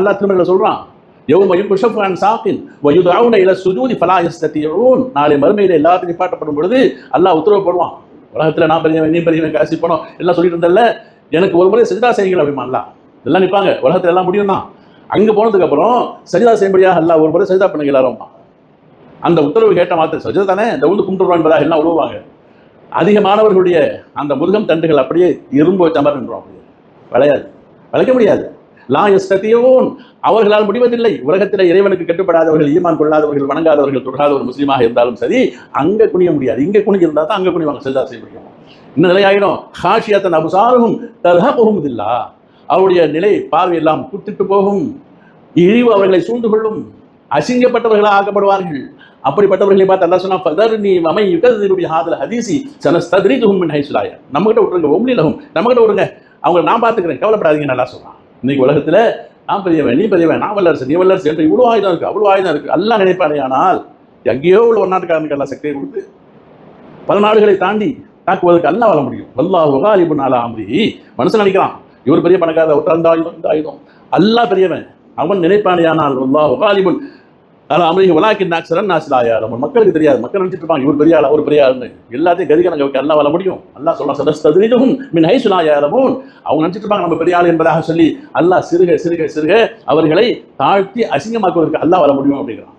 அல்லாஹ் திருமண சொல்றான் யௌம யுக்ஷஃபு அன் சாக்கின் வயுதாவுன இல சுஜூதி ஃபலா யஸ்ததியூன் நாளை மறுமையில் எல்லாத்தையும் நிப்பாட்டப்படும் பொழுது அல்லாஹ் உத்தரவு போடுவான் உலகத்துல நான் பெரியவன் நீ பெரியவன் காசி போனோம் எல்லாம் சொல்லிட்டு இருந்தல்ல எனக்கு ஒரு முறை சஜிதா செய்யுங்கள் அப்படிமா எல்லாம் நிற்பாங்க நிப்பாங்க உலகத்துல எல்லாம் முடியும் தான் அங்க போனதுக்கப்புறம் சஜிதா செய்யும்படியாக அல்லா ஒரு முறை சஜிதா பண்ணுங்க எல்லாரும்மா அந்த உத்தரவு கேட்ட மாத்திரம் சஜிதா தானே இந்த உழுந்து கும்பிட்டுருவான் என்பதாக எல்லாம் உழுவாங்க அதிகமானவர்களுடைய அந்த முருகம் தண்டுகள் அப்படியே இரும்பு வச்ச மாதிரி நின்றோம் அப்படியே. வளையாது. விளைக்க முடியாது. லா எஸ்தத்தியோன் அவர்களால் முடிவதில்லை. உலகத்தில் இறைவனுக்கு கட்டுப்படாதவர்கள் ஈமான் கொள்ளாதவர்கள் வணங்காதவர்கள் தொடாத ஒரு முஸ்லீமாக இருந்தாலும் சரி அங்க குனிய முடியாது. இங்க குனிஞ்சு இருந்தா தான் அங்க குனிவாங்க. செல்தா செய்ய முடியும். இந்த நிலையாயிடும் ஹாஷியத்தன் அபுசாரும் தர்ஹா போகுதில்லா அவருடைய நிலை பார்வை எல்லாம் குத்திட்டு போகும். இழிவு அவர்களை சூழ்ந்து கொள்ளும் அசிங்கப்பட்டவர்களாக ஆக்கப்படுவார்கள். அப்படிப்பட்டவர்களை பார்த்து அல்லா சொன்னா பதர் நீ மமை யுகதிருடைய ஹாதல் ஹதீசி சனஸ்தத்ரீஜுஹும் மின் ஹைசுலாய நம்ம கிட்ட விட்டுருங்க ஒம்லிலகும் நம்ம கிட்ட விடுங்க அவங்க நான் பார்த்துக்கிறேன். கவலைப்படாதீங்க நல்லா சொல்றான். இன்னைக்கு உலகத்துல நான் பெரியவன் நீ பெரியவன் நான் வல்லரசு நீ வல்லரசு என்று இவ்வளவு ஆயுதம் இருக்கு அவ்வளவு ஆயுதம் இருக்கு. எல்லாம் நினைப்பானே ஆனால் எங்கேயோ உள்ள ஒரு நாட்டுக்காரனுக்கு எல்லாம் சக்தியை கொடுத்து பல நாடுகளை தாண்டி தாக்குவதற்கு அல்ல வர முடியும். வல்லா வகாலிபு நாளா அம்ரி. மனுஷன் நினைக்கிறான் இவர் பெரிய பணக்கார ஒருத்தர் அந்த ஆயுதம் இந்த ஆயுதம். அல்லாஹ் பெரியவன் அவன் நினைப்பானேயானால் வல்லா உகாலிபுன் அல அமரிக வலாக்கின் நாக்சரன் நம்ம மக்களுக்கு தெரியாது. மக்கள் நினைச்சிட்டு இருப்பாங்க இவர் பெரிய ஆள் அவர் பெரிய எல்லாத்தையும் கதிகணங்க வைக்க அல்லா வர முடியும். அல்லாஹ் சொல்ல சதஸ்ததிரிதும் மின் ஹைசுலாயாரமும் அவங்க நினைச்சிட்டு இருப்பாங்க நம்ம பெரிய ஆள் என்பதாக சொல்லி அல்லாஹ் சிறுக சிறுக சிறுக அவர்களை தாழ்த்தி அசிங்கமாக்குவதற்கு அல்லா வர முடியும் அப்படிங்கிறான்.